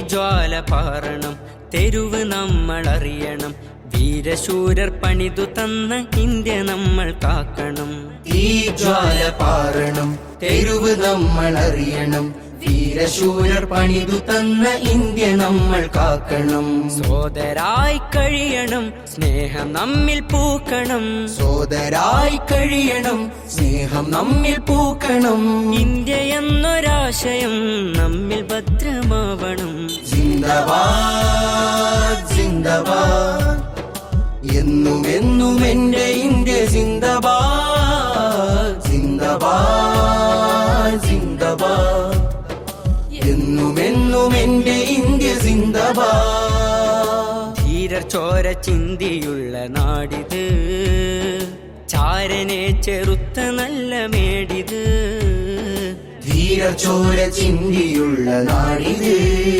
ജ്വാല പാറണം തെരുവ് നമ്മൾ അറിയണം വീരശൂരർ പണിതു തന്ന ഇന്ത്യ നമ്മൾ കാക്കണം. ഈ ജ്വാല പാറണം തെരുവ് നമ്മൾ അറിയണം വീരശൂരർ പണിതു തന്ന ഇന്ത്യ നമ്മൾ കാക്കണം. സോദരായി കഴിയണം സ്നേഹം നമ്മിൽ പൂക്കണം. സോദരായി കഴിയണം സ്നേഹം നമ്മിൽ പൂക്കണം. ഇന്ത്യ എന്നൊരാശയം നമ്മിൽ സിന്ദബാദ് സിന്ദബാദ് എന്നും എന്നും എന്റെ ഇന്ത്യ സിന്ദബാദ് സിന്ദബാദ് സിന്ദബാദ് എന്നും എന്നും എന്റെ ഇന്ത്യ സിന്ദബാദ് ധീരർ ചോര ചിന്തിയുള്ള നാടിത്. ചാരനെ ചെറുത്ത നല്ല മേടിത്. ധീര ചോര ചിന്തിയുള്ള നാടിത്.